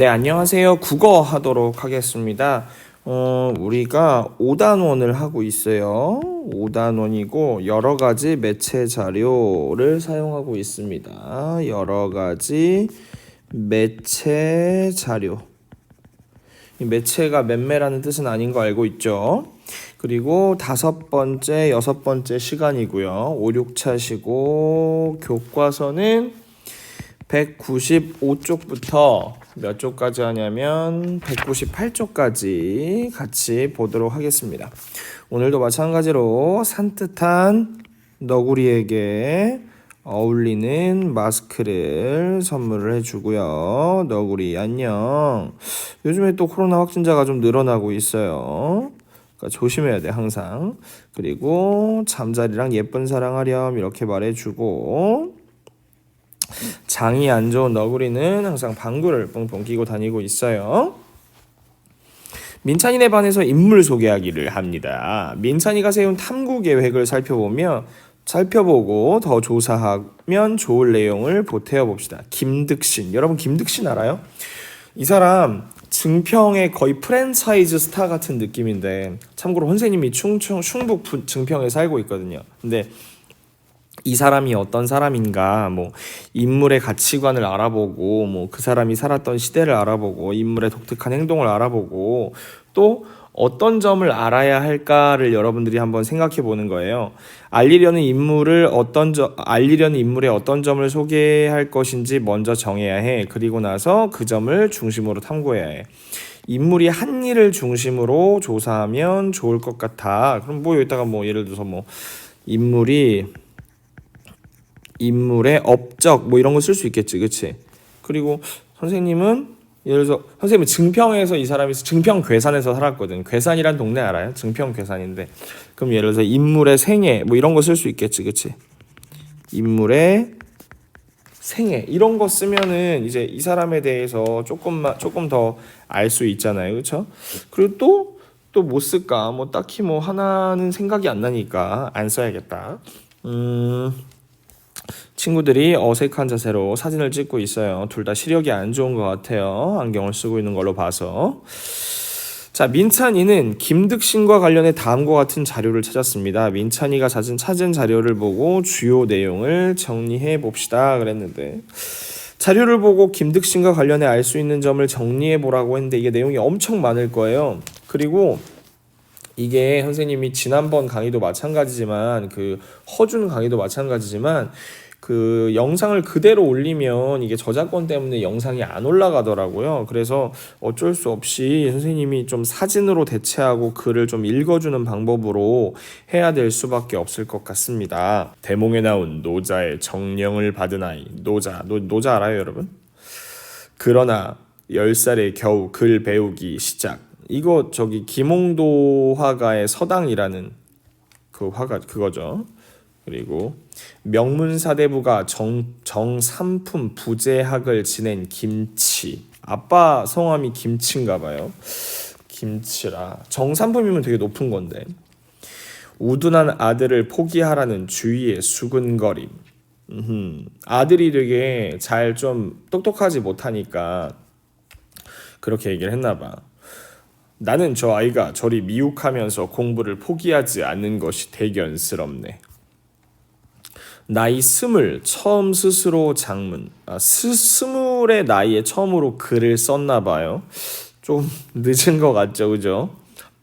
네, 안녕하세요. 국어 하도록 하겠습니다. 어, 우리가 5단원을 하고 있어요. 5단원이고 여러 가지 매체 자료를 사용하고 있습니다. 여러 가지 매체 자료. 이 매체가 맴매라는 뜻은 아닌 거 알고 있죠? 그리고 다섯 번째, 여섯 번째 시간이고요. 5, 6차시고 교과서는 195쪽부터 몇 쪽까지 하냐면 198쪽까지 같이 보도록 하겠습니다. 오늘도 마찬가지로 산뜻한 너구리에게 어울리는 마스크를 선물을 해주고요. 너구리 안녕. 요즘에 또 코로나 확진자가 좀 늘어나고 있어요. 그러니까 조심해야 돼 항상. 그리고 잠자리랑 예쁜 사랑하렴 이렇게 말해주고 장이 안 좋은 너구리는 항상 방구를 뻥뻥 끼고 다니고 있어요. 민찬이네 반에서 인물 소개하기를 합니다. 민찬이가 세운 탐구 계획을 살펴보며 살펴보고 더 조사하면 좋을 내용을 보태어 봅시다. 김득신. 여러분 김득신 알아요? 이 사람 증평의 거의 프랜차이즈 스타 같은 느낌인데 참고로 선생님이 충청 충북 부- 증평에 살고 있거든요. 근데 이 사람이 어떤 사람인가, 뭐 인물의 가치관을 알아보고, 뭐 그 사람이 살았던 시대를 알아보고, 인물의 독특한 행동을 알아보고, 또 어떤 점을 알아야 할까를 여러분들이 한번 생각해 보는 거예요. 알리려는 인물을 어떤 점, 알리려는 인물의 어떤 점을 소개할 것인지 먼저 정해야 해. 그리고 나서 그 점을 중심으로 탐구해야 해. 인물이 한 일을 중심으로 조사하면 좋을 것 같아. 그럼 뭐 여기다가 뭐 예를 들어서 뭐 인물이 인물의 업적 뭐 이런 거 쓸 수 있겠지, 그렇지? 그리고 선생님은 예를 들어서 선생님은 증평에서 이 사람이 증평 괴산에서 살았거든. 괴산이란 동네 알아요? 증평 괴산인데 그럼 예를 들어서 인물의 생애 뭐 이런 거 쓸 수 있겠지, 그렇지? 인물의 생애 이런 거 쓰면은 이제 이 사람에 대해서 조금만 조금 더 알 수 있잖아요, 그렇죠? 그리고 또또뭐 쓸까? 뭐 딱히 뭐 하나는 생각이 안 나니까 안 써야겠다. 음. 친구들이 어색한 자세로 사진을 찍고 있어요. 둘 다 시력이 안 좋은 것 같아요. 안경을 쓰고 있는 걸로 봐서. 자, 민찬이는 김득신과 관련해 다음과 같은 자료를 찾았습니다. 민찬이가 찾은, 찾은 자료를 보고 주요 내용을 정리해 봅시다. 그랬는데. 자료를 보고 김득신과 관련해 알 수 있는 점을 정리해 보라고 했는데 이게 내용이 엄청 많을 거예요. 그리고 이게 선생님이 지난번 강의도 마찬가지지만 그 허준 강의도 마찬가지지만 그 영상을 그대로 올리면 이게 저작권 때문에 영상이 안 올라가더라고요. 그래서 어쩔 수 없이 선생님이 좀 사진으로 대체하고 글을 좀 읽어주는 방법으로 해야 될 수밖에 없을 것 같습니다. 대몽에 나온 노자의 정령을 받은 아이 노자 노, 노자 알아요 여러분? 그러나 10살에 겨우 글 배우기 시작. 이거 저기 김홍도 화가의 서당이라는 그 화가 그거죠. 그리고 명문사대부가 정, 정삼품 부재학을 지낸 김치. 아빠 성함이 김치인가 봐요. 김치라. 정삼품이면 되게 높은 건데. 우둔한 아들을 포기하라는 주위의 수근거림. 음흠. 아들이 되게 잘 좀 똑똑하지 못하니까 그렇게 얘기를 했나 봐. 나는 저 아이가 저리 미혹하면서 공부를 포기하지 않는 것이 대견스럽네. 나이 스물 처음 스스로 장문 아, 스, 스물의 나이에 처음으로 글을 썼나 봐요. 좀 늦은 것 같죠, 그죠?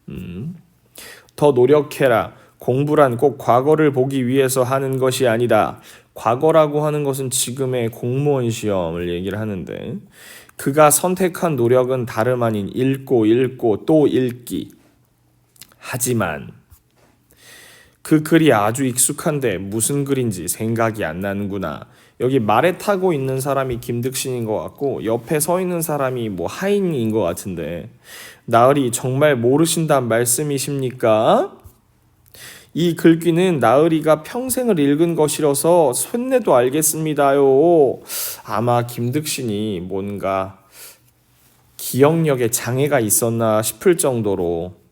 음. 더 노력해라. 공부란 꼭 과거를 보기 위해서 하는 것이 아니다. 과거라고 하는 것은 지금의 공무원 시험을 얘기를 하는데 그가 선택한 노력은 다름 아닌 읽고 읽고 또 읽기. 하지만 그 글이 아주 익숙한데 무슨 글인지 생각이 안 나는구나. 여기 말에 타고 있는 사람이 김득신인 것 같고 옆에 서 있는 사람이 뭐 하인인 것 같은데 나으리 정말 모르신단 말씀이십니까? 이 글귀는 나으리가 평생을 읽은 것이라서 손내도 알겠습니다요. 아마 김득신이 뭔가 기억력에 장애가 있었나 싶을 정도로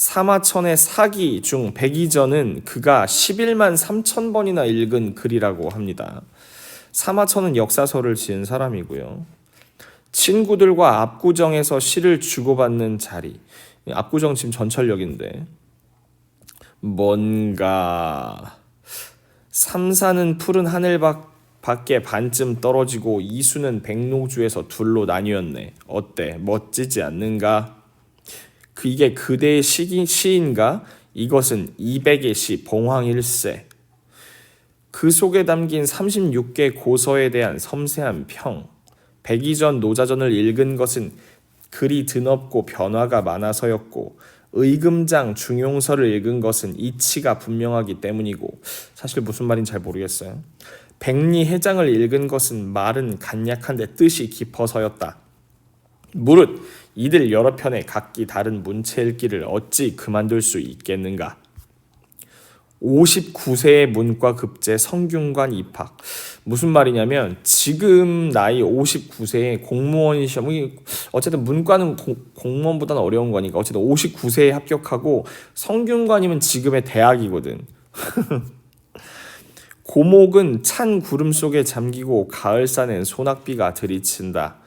사마천의 사기 중 백이전은 그가 11만 3천 번이나 읽은 글이라고 합니다. 사마천은 역사서를 지은 사람이고요. 친구들과 압구정에서 시를 주고받는 자리. 압구정 지금 전철역인데 뭔가 삼사는 푸른 하늘 밖 밖에 반쯤 떨어지고 이수는 백로주에서 둘로 나뉘었네. 어때? 멋지지 않는가? 그 이게 그대의 시기, 시인가? 이것은 200의 시 봉황일세. 그 속에 담긴 36개 고서에 대한 섬세한 평. 백이전 노자전을 읽은 것은 글이 드넓고 변화가 많아서였고 의금장 중용서를 읽은 것은 이치가 분명하기 때문이고 사실 무슨 말인지 잘 모르겠어요. 백리 해장을 읽은 것은 말은 간략한데 뜻이 깊어서였다. 무릇 이들 여러 편의 각기 다른 문체 읽기를 어찌 그만둘 수 있겠는가? 59세의 문과 급제 성균관 입학. 무슨 말이냐면 지금 나이 59세에 공무원 시험 어쨌든 문과는 공, 공무원보다는 어려운 거니까 어쨌든 59세에 합격하고 성균관이면 지금의 대학이거든. 고목은 찬 구름 속에 잠기고 가을산엔 소낙비가 들이친다.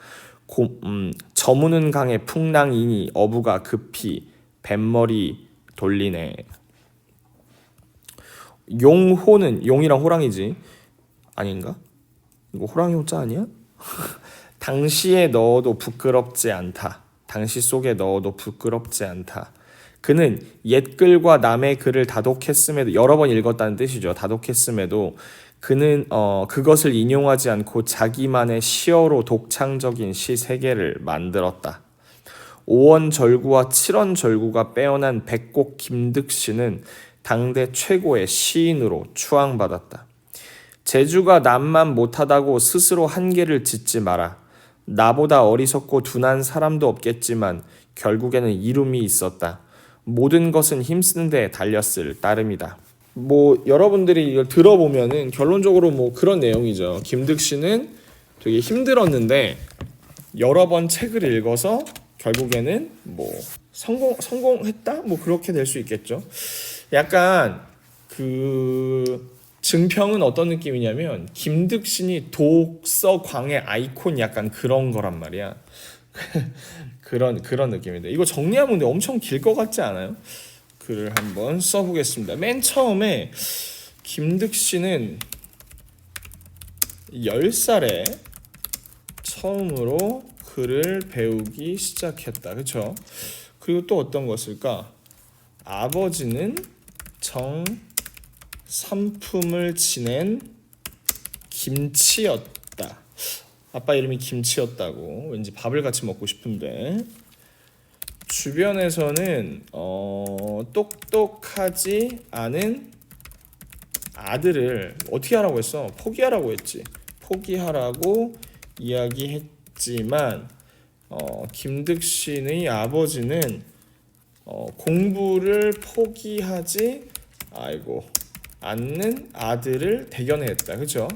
고, 음, 저무는 강에 풍랑이니 어부가 급히 뱃머리 돌리네. 용호는 용이랑 호랑이지 아닌가? 이거 호랑이 호자 아니야? 당시에 넣어도 부끄럽지 않다. 당시 속에 넣어도 부끄럽지 않다. 그는 옛 글과 남의 글을 다독했음에도 여러 번 읽었다는 뜻이죠. 다독했음에도 그는 어, 그것을 인용하지 않고 자기만의 시어로 독창적인 시 세계를 만들었다. 5원 절구와 7원 절구가 빼어난 백곡 김득씨는 당대 최고의 시인으로 추앙받았다. 제주가 남만 못하다고 스스로 한계를 짓지 마라. 나보다 어리석고 둔한 사람도 없겠지만 결국에는 이름이 있었다. 모든 것은 힘쓰는 데 달렸을 따름이다. 뭐 여러분들이 이걸 들어보면은 결론적으로 뭐 그런 내용이죠. 김득 씨는 되게 힘들었는데 여러 번 책을 읽어서 결국에는 뭐 성공 성공했다 뭐 그렇게 될 수 있겠죠. 약간 그 증평은 어떤 느낌이냐면 김득신이 독서 광의 아이콘 약간 그런 거란 말이야. 그런 그런 느낌인데 이거 정리하면 근데 엄청 길 것 같지 않아요? 글을 한번 써보겠습니다. 맨 처음에 김득신은 10살에 처음으로 글을 배우기 시작했다. 그렇죠? 그리고 또 어떤 것일까? 아버지는 정 삼품을 지낸 김치였다. 아빠 이름이 김치였다고 왠지 밥을 같이 먹고 싶은데 주변에서는 어, 똑똑하지 않은 아들을 어떻게 하라고 했어? 포기하라고 했지. 포기하라고 이야기했지만 어, 김득신의 아버지는 어, 공부를 포기하지 아이고 않는 아들을 대견해 했다. 그렇죠?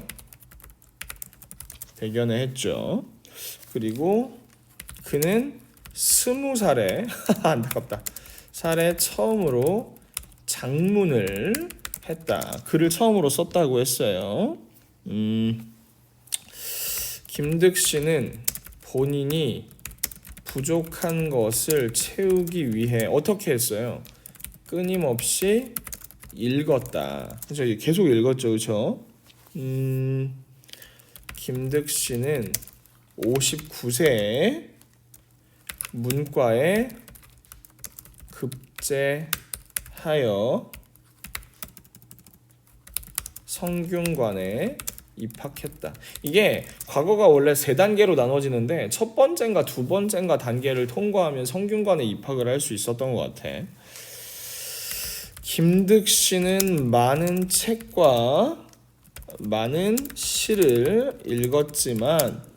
대견해 했죠. 그리고 그는 스무 살에 안타깝다. 살에 처음으로 장문을 했다. 글을 처음으로 썼다고 했어요. 음, 김득 씨는 본인이 부족한 것을 채우기 위해 어떻게 했어요? 끊임없이 읽었다. 그죠? 계속 읽었죠, 그렇죠? 음, 김득 씨는 59세에 문과에 급제하여 성균관에 입학했다. 이게 과거가 원래 세 단계로 나눠지는데 첫 번째인가 두 번째인가 단계를 통과하면 성균관에 입학을 할 수 있었던 것 같아. 김득 씨는 많은 책과 많은 시를 읽었지만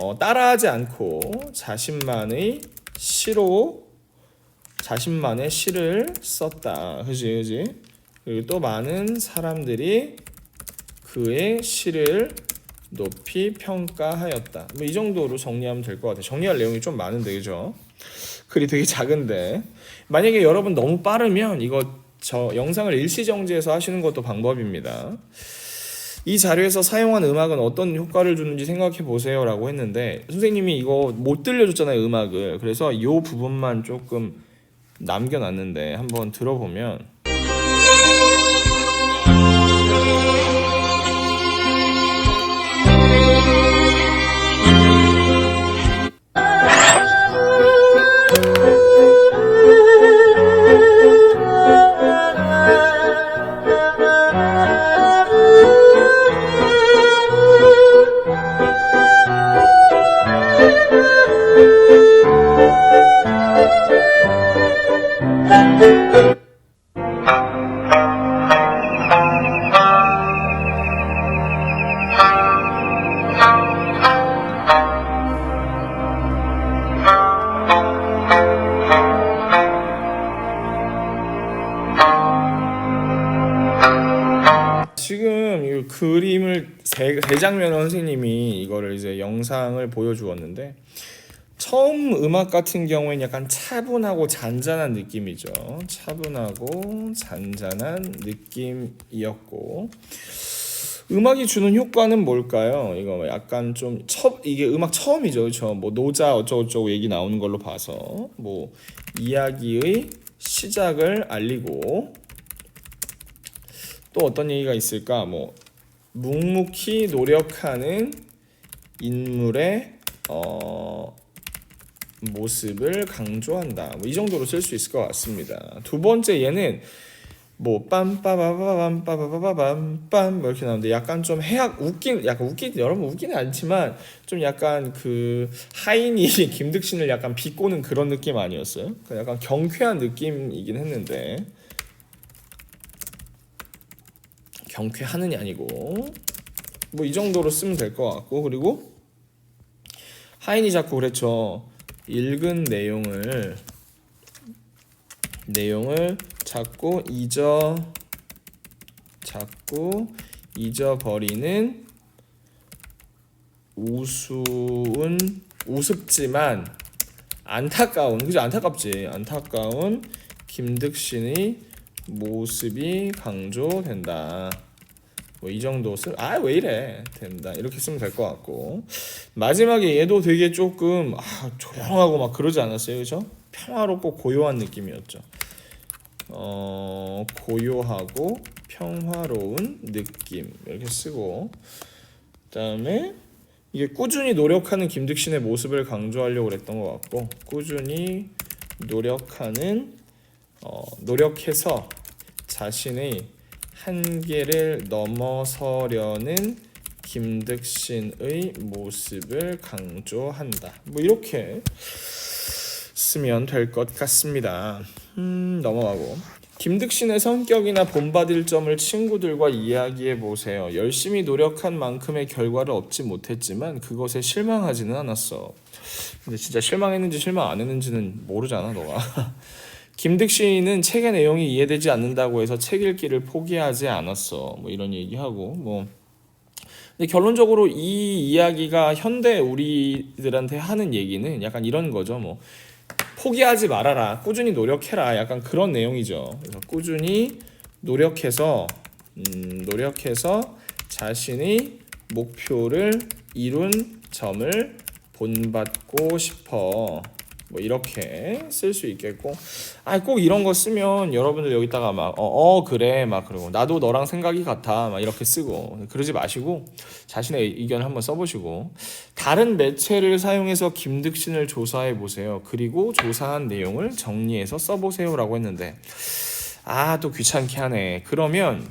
어, 따라하지 않고 자신만의 시로 자신만의 시를 썼다. 그지, 그지? 그리고 또 많은 사람들이 그의 시를 높이 평가하였다. 뭐 이 정도로 정리하면 될 것 같아요. 정리할 내용이 좀 많은데, 그죠? 글이 되게 작은데 만약에 여러분 너무 빠르면 이거 저 영상을 일시정지해서 하시는 것도 방법입니다. 이 자료에서 사용한 음악은 어떤 효과를 주는지 생각해 보세요라고 했는데 선생님이 이거 못 들려줬잖아요 음악을. 그래서 이 부분만 조금 남겨놨는데 한번 들어보면 지금 이 그림을 세, 세 장면을 선생님이 이거를 이제 영상을 보여주었는데 처음 음악 같은 경우에는 약간 차분하고 잔잔한 느낌이죠. 차분하고 잔잔한 느낌이었고 음악이 주는 효과는 뭘까요? 이거 약간 좀 첫 이게 음악 처음이죠, 그렇죠? 뭐 노자 어쩌고저쩌고 얘기 나오는 걸로 봐서 뭐 이야기의 시작을 알리고 또 어떤 얘기가 있을까? 뭐 묵묵히 노력하는 인물의 어, 모습을 강조한다. 뭐 이 정도로 쓸 수 있을 것 같습니다. 두 번째 얘는 뭐 빰빠바바밤 빠바바밤 빰 이렇게 나오는데 약간 좀 해악 웃긴 약간 웃긴 여러분 웃기는 않지만 좀 약간 그 하인이 김득신을 약간 비꼬는 그런 느낌 아니었어요? 그 약간 경쾌한 느낌이긴 했는데 경쾌하는이 아니고 뭐 이 정도로 쓰면 될 것 같고 그리고 하인이 자꾸 그랬죠. 읽은 내용을 내용을 자꾸 잊어 자꾸 잊어버리는 우스운 우습지만 안타까운 그죠? 안타깝지. 안타까운 김득신의 모습이 강조된다. 뭐 이 정도 쓰, 아왜 이래. 된다. 이렇게 쓰면 될 것 같고. 마지막에 얘도 되게 조금 아, 조용하고 막 그러지 않았어요, 그죠? 평화롭고 고요한 느낌이었죠. 어 고요하고 평화로운 느낌. 이렇게 쓰고. 그다음에 이게 꾸준히 노력하는 김득신의 모습을 강조하려고 그랬던 것 같고 꾸준히 노력하는 어, 노력해서 자신의 한계를 넘어서려는 김득신의 모습을 강조한다. 뭐 이렇게 쓰면 될 것 같습니다. 음, 넘어가고. 김득신의 성격이나 본받을 점을 친구들과 이야기해 보세요. 열심히 노력한 만큼의 결과를 얻지 못했지만 그것에 실망하지는 않았어. 근데 진짜 실망했는지 실망 안 했는지는 모르잖아, 너가. 김득신은 책의 내용이 이해되지 않는다고 해서 책 읽기를 포기하지 않았어. 뭐 이런 얘기하고 뭐 근데 결론적으로 이 이야기가 현대 우리들한테 하는 얘기는 약간 이런 거죠. 뭐 포기하지 말아라. 꾸준히 노력해라. 약간 그런 내용이죠. 그래서 꾸준히 노력해서 음, 노력해서 자신의 목표를 이룬 점을 본받고 싶어. 뭐 이렇게 쓸 수 있겠고. 아 꼭 이런 거 쓰면 여러분들 여기다가 막어 어, 그래 막 그러고 나도 너랑 생각이 같아 막 이렇게 쓰고 그러지 마시고 자신의 의견을 한번 써보시고. 다른 매체를 사용해서 김득신을 조사해 보세요. 그리고 조사한 내용을 정리해서 써보세요라고 했는데. 아 또 귀찮게 하네. 그러면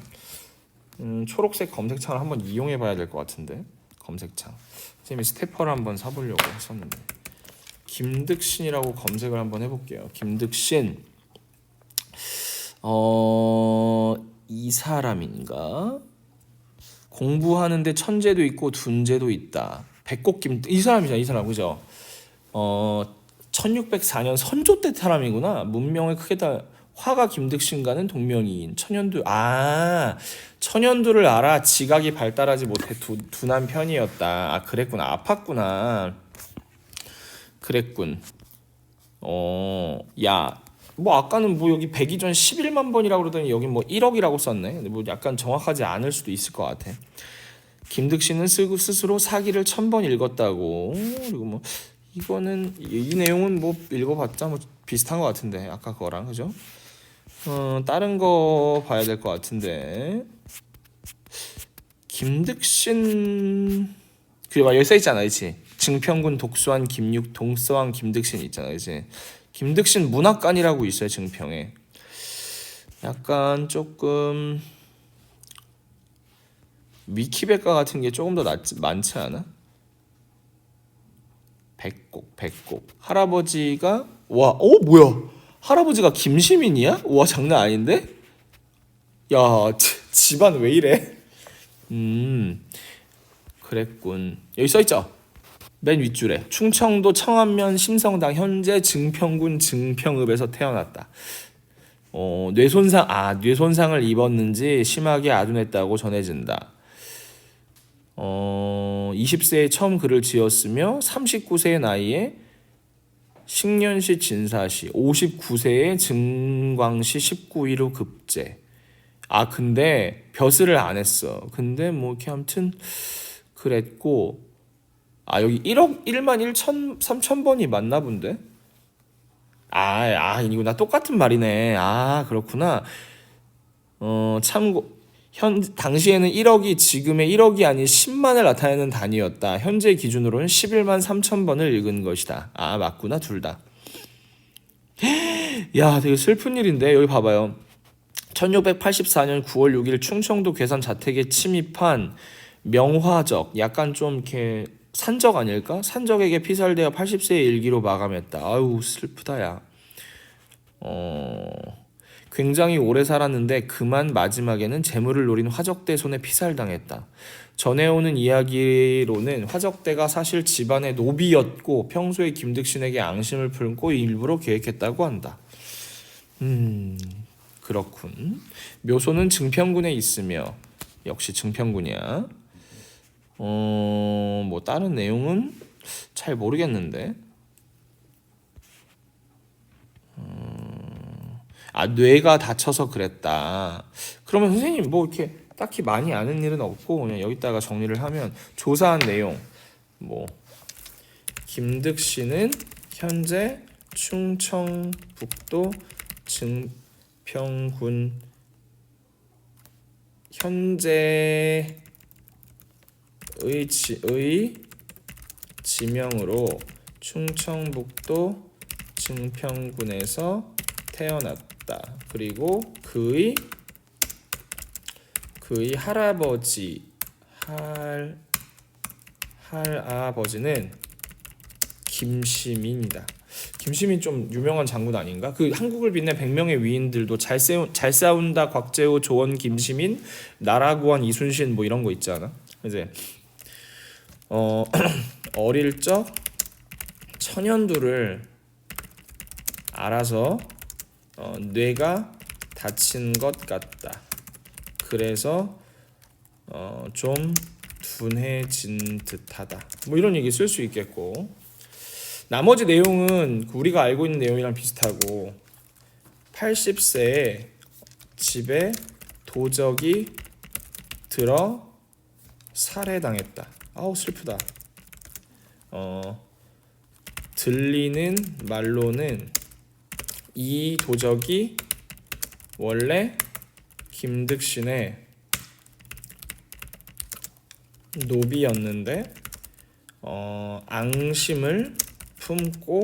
음, 초록색 검색창을 한번 이용해 봐야 될 것 같은데. 검색창. 선생님이 스테퍼를 한번 사보려고 했었는데 김득신이라고 검색을 한번 해볼게요. 김득신. 어, 이 사람인가? 공부하는데 천재도 있고 둔재도 있다. 백곡 김, 이 사람이잖아, 이 사람, 그죠? 어, 1604년 선조 때 사람이구나. 문명을 크게 다, 화가 김득신과는 동명이인. 천연두, 아, 천연두를 알아. 지각이 발달하지 못해 두, 둔한 편이었다. 아, 그랬구나. 아팠구나. 그랬군. 어, 야, 뭐 아까는 뭐 여기 100이 전 11만 번이라고 그러더니 여기 뭐 1억이라고 썼네. 뭐 약간 정확하지 않을 수도 있을 것 같아. 김득신은 스- 스스로 사기를 천 번 읽었다고. 그리고 뭐 이거는 이, 이 내용은 뭐 읽어봤자 뭐 비슷한 것 같은데 아까 거랑 그죠? 어 다른 거 봐야 될 것 같은데 김득신 그리고 여기 써 있잖아, 그렇지? 증평군 독수한 김육 동서왕 김득신 있잖아, 그렇지? 김득신 문학관이라고 있어요, 증평에. 약간 조금 위키백과 같은 게 조금 더 낫지, 많지 않아? 백곡, 백곡. 할아버지가 와, 어 뭐야? 할아버지가 김시민이야? 와 장난 아닌데? 야, 지- 집안 왜 이래? 음, 그랬군. 여기 써 있죠. 맨 윗줄에 충청도 청안면 심성당 현재 증평군 증평읍에서 태어났다. 어, 뇌손상 아 뇌손상을 입었는지 심하게 아둔했다고 전해진다. 어, 20세에 처음 글을 지었으며 39세의 나이에 식년시 진사시 59세에 증광시 19위로 급제. 아 근데 벼슬을 안 했어. 근데 뭐 이렇게 아무튼 그랬고 아 여기 1억 1만 1천 3천 번이 맞나 본데? 아, 아 이거나 똑같은 말이네. 아 그렇구나. 어 참고 현 당시에는 1억이 지금의 1억이 아닌 10만을 나타내는 단위였다. 현재 기준으로는 11만 3천 번을 읽은 것이다. 아 맞구나 둘 다. 야 되게 슬픈 일인데 여기 봐봐요. 1684년 9월 6일 충청도 괴산 자택에 침입한 명화적 약간 좀 이렇게 산적 아닐까? 산적에게 피살되어 80세의 일기로 마감했다. 아유 슬프다 야. 어 굉장히 오래 살았는데 그만 마지막에는 재물을 노린 화적대 손에 피살당했다. 전해오는 이야기로는 화적대가 사실 집안의 노비였고 평소에 김득신에게 앙심을 품고 일부러 계획했다고 한다. 음 그렇군. 묘소는 증평군에 있으며 역시 증평군이야. 어, 뭐 다른 내용은 잘 모르겠는데. 음, 아 뇌가 다쳐서 그랬다. 그러면 선생님 뭐 이렇게 딱히 많이 아는 일은 없고 그냥 여기다가 정리를 하면 조사한 내용 뭐 김득 씨는 현재 충청북도 증평군 현재 의 지, 의 지명으로 충청북도 증평군에서 태어났다. 그리고 그의 그의 할아버지 할 할아버지는 김시민이다. 김시민 좀 유명한 장군 아닌가? 그 한국을 빛낸 100명의 위인들도 잘 세운 잘 싸운다 곽재우 조원 김시민 나라구한 이순신 뭐 이런 거 있지 않아? 이제 어 어릴 적 천연두를 알아서 어, 뇌가 다친 것 같다. 그래서 어, 좀 둔해진 듯하다. 뭐 이런 얘기 쓸 수 있겠고 나머지 내용은 우리가 알고 있는 내용이랑 비슷하고 80세에 집에 도적이 들어 살해당했다. 아우 슬프다. 어 들리는 말로는 이 도적이 원래 김득신의 노비였는데 어 앙심을 품고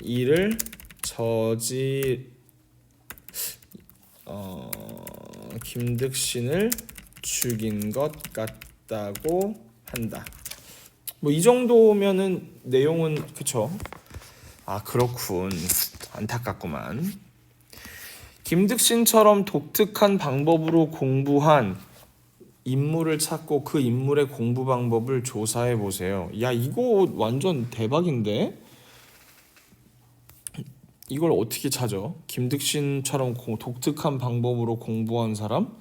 이를 저지 어 김득신을 죽인 것 같다고 한다. 뭐 이 정도면은 내용은 그쵸? 아 그렇군. 안타깝구만. 김득신처럼 독특한 방법으로 공부한 인물을 찾고 그 인물의 공부 방법을 조사해 보세요. 야 이거 완전 대박인데? 이걸 어떻게 찾아? 김득신처럼 고- 독특한 방법으로 공부한 사람?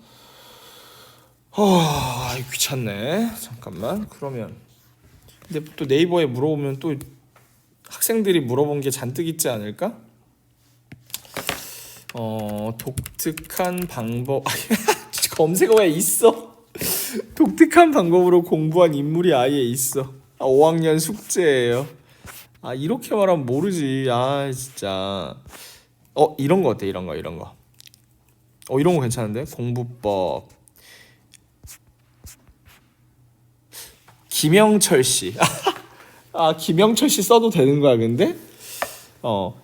아 귀찮네. 잠깐만. 그러면 근데 또 네이버에 물어보면 또 학생들이 물어본 게 잔뜩 있지 않을까? 어 독특한 방법 검색어에 있어. 독특한 방법으로 공부한 인물이 아예 있어. 아, 5학년 숙제예요. 아 이렇게 말하면 모르지. 아 진짜. 어 이런 거 어때? 이런 거 이런 거. 어 이런 거 괜찮은데? 공부법. 김영철 씨. 아 김영철 씨 써도 되는 거야 근데? 어.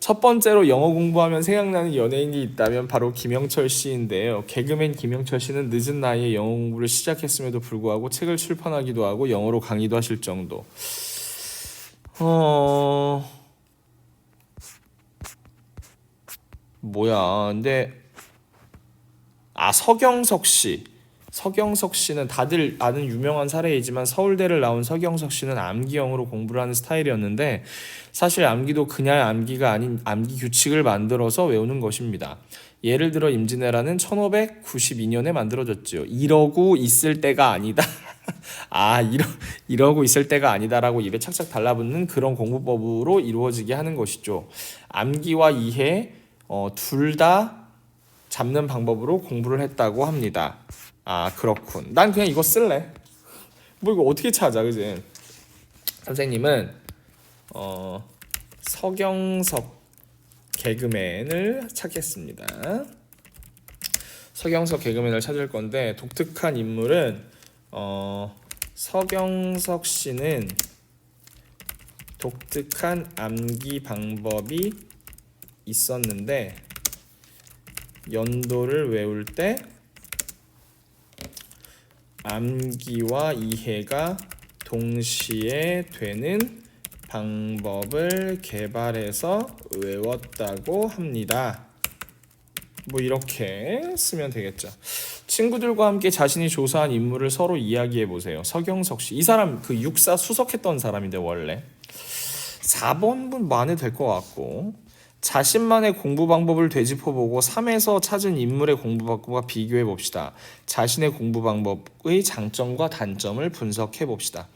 첫 번째로 영어 공부하면 생각나는 연예인이 있다면 바로 김영철 씨인데요. 개그맨 김영철 씨는 늦은 나이에 영어 공부를 시작했음에도 불구하고 책을 출판하기도 하고 영어로 강의도 하실 정도. 어 뭐야? 근데 아 서경석 씨. 서경석 씨는 다들 아는 유명한 사례이지만 서울대를 나온 서경석 씨는 암기형으로 공부를 하는 스타일이었는데 사실 암기도 그냥 암기가 아닌 암기 규칙을 만들어서 외우는 것입니다. 예를 들어 임진왜란은 1592년에 만들어졌지요. 이러고 있을 때가 아니다. 아 이러 이러고 있을 때가 아니다라고 입에 착착 달라붙는 그런 공부법으로 이루어지게 하는 것이죠. 암기와 이해 어, 둘다 잡는 방법으로 공부를 했다고 합니다. 아 그렇군. 난 그냥 이거 쓸래. 뭐 이거 어떻게 찾아, 그지? 선생님은 어 서경석 개그맨을 찾겠습니다. 서경석 개그맨을 찾을 건데 독특한 인물은 어 서경석 씨는 독특한 암기 방법이 있었는데 연도를 외울 때 암기와 이해가 동시에 되는 방법을 개발해서 외웠다고 합니다. 뭐 이렇게 쓰면 되겠죠. 친구들과 함께 자신이 조사한 인물을 서로 이야기해 보세요. 서경석 씨. 이 사람 그 육사 수석했던 사람인데 원래 4번 분 만에 될 것 같고 자신만의 공부 방법을 되짚어보고 3에서 찾은 인물의 공부 방법과 비교해 봅시다. 자신의 공부 방법의 장점과 단점을 분석해 봅시다.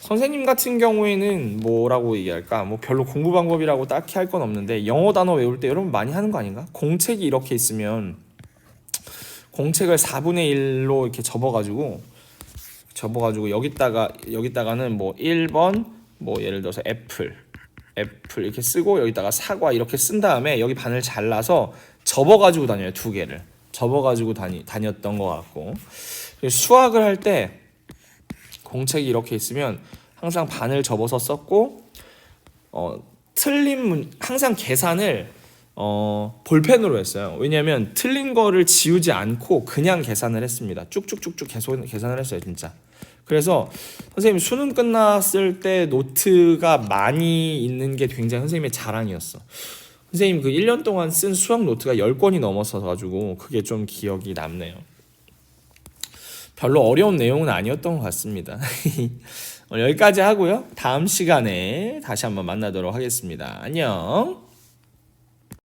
선생님 같은 경우에는 뭐라고 얘기할까? 뭐 별로 공부 방법이라고 딱히 할 건 없는데 영어 단어 외울 때 여러분 많이 하는 거 아닌가? 공책이 이렇게 있으면 공책을 4분의 1로 이렇게 접어가지고 접어가지고 여기다가 여기다가는 뭐 1번 뭐 예를 들어서 애플 애플 이렇게 쓰고 여기다가 사과 이렇게 쓴 다음에 여기 반을 잘라서 접어 가지고 다녀요 두 개를. 접어 가지고 다니 다녔던 것 같고. 수학을 할 때 공책이 이렇게 있으면 항상 반을 접어서 썼고 어 틀린 문 항상 계산을 어 볼펜으로 했어요. 왜냐하면 틀린 거를 지우지 않고 그냥 계산을 했습니다. 쭉쭉쭉쭉 계속 계산을 했어요 진짜 그래서 선생님 수능 끝났을 때 노트가 많이 있는 게 굉장히 선생님의 자랑이었어. 선생님 그 1년 동안 쓴 수학 노트가 10권이 넘어서 가지고 그게 좀 기억이 남네요. 별로 어려운 내용은 아니었던 것 같습니다. 여기까지 하고요. 다음 시간에 다시 한번 만나도록 하겠습니다. 안녕.